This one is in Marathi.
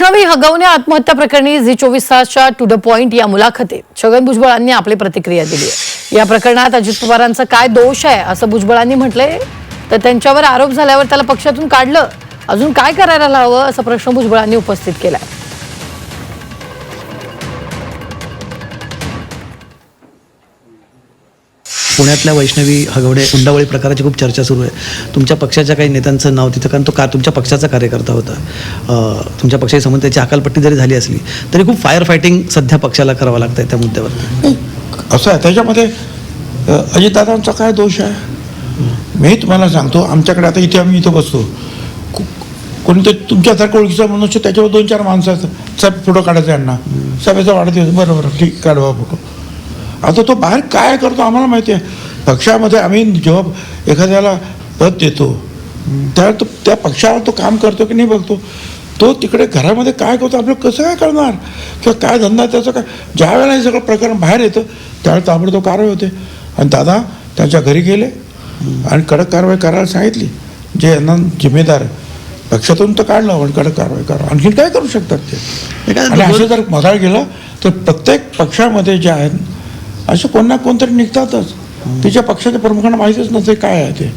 वैष्णवी हगवणे आत्महत्या प्रकरणी झी चोवीस तासच्या टू द पॉइंट या मुलाखतीत. छगन भुजबळांनी आपली प्रतिक्रिया दिली आहे. या प्रकरणात अजित पवारांचा काय दोष आहे असं भुजबळांनी म्हटलंय. तर त्यांच्यावर आरोप झाल्यावर त्याला पक्षातून काढलं. अजून काय करायला हवं असा प्रश्न भुजबळांनी उपस्थित केला आहे पुण्यातल्या वैष्णवी हगवडे हुंडावळी प्रकाराची खूप चर्चा सुरू आहे. तुमच्या पक्षाच्या काही नेत्यांचं नाव तिथं कारण तो का तुमच्या पक्षाचा कार्यकर्ता होता. तुमच्या पक्षाशी संबंध त्याची अकालपट्टी जरी झाली असली तरी खूप फायर फायटिंग सध्या पक्षाला करावं लागतं त्या मुद्द्यावर. असं आहे त्याच्यामध्ये अजितदादांचा काय दोष आहे? मी तुम्हाला सांगतो आमच्याकडे आता इथे आम्ही इथं बसतो. को- कोणीतरी तुमच्यासारखं ओळखीचा मनुष्य त्याच्यावर दोन चार माणसं असतात. साहेब फोटो काढायचा यांना. साहेबाचा वाढदिवस बरोबर ठीक काढवा फोटो. आता तो बाहेर काय करतो आम्हाला माहिती आहे. पक्षामध्ये आम्ही जेव्हा एखाद्याला पद देतो त्या तो त्या पक्षाला तो काम करतो की नाही बघतो. तो तिकडे घरामध्ये काय करतो आपल्याला कसं काय करणार? किंवा काय धंदा त्याचं काय? ज्या वेळेला हे सगळं प्रकरण बाहेर येतं त्यावेळेला ताबडतोब कारवाई होते. आणि दादा त्यांच्या घरी गेले आणि कडक कारवाई करायला सांगितली. जे यांना जिम्मेदार. पक्षातून तर काढलं पण कडक कारवाई करा. आणखीन काय करू शकतात ते? आणि असं जर मधाळ गेलं तर प्रत्येक पक्षामध्ये जे आहेत असे कोण ना कोणतरी निघतातच. तिच्या पक्षाच्या प्रमुखांना माहितीच नसते काय आहे ते.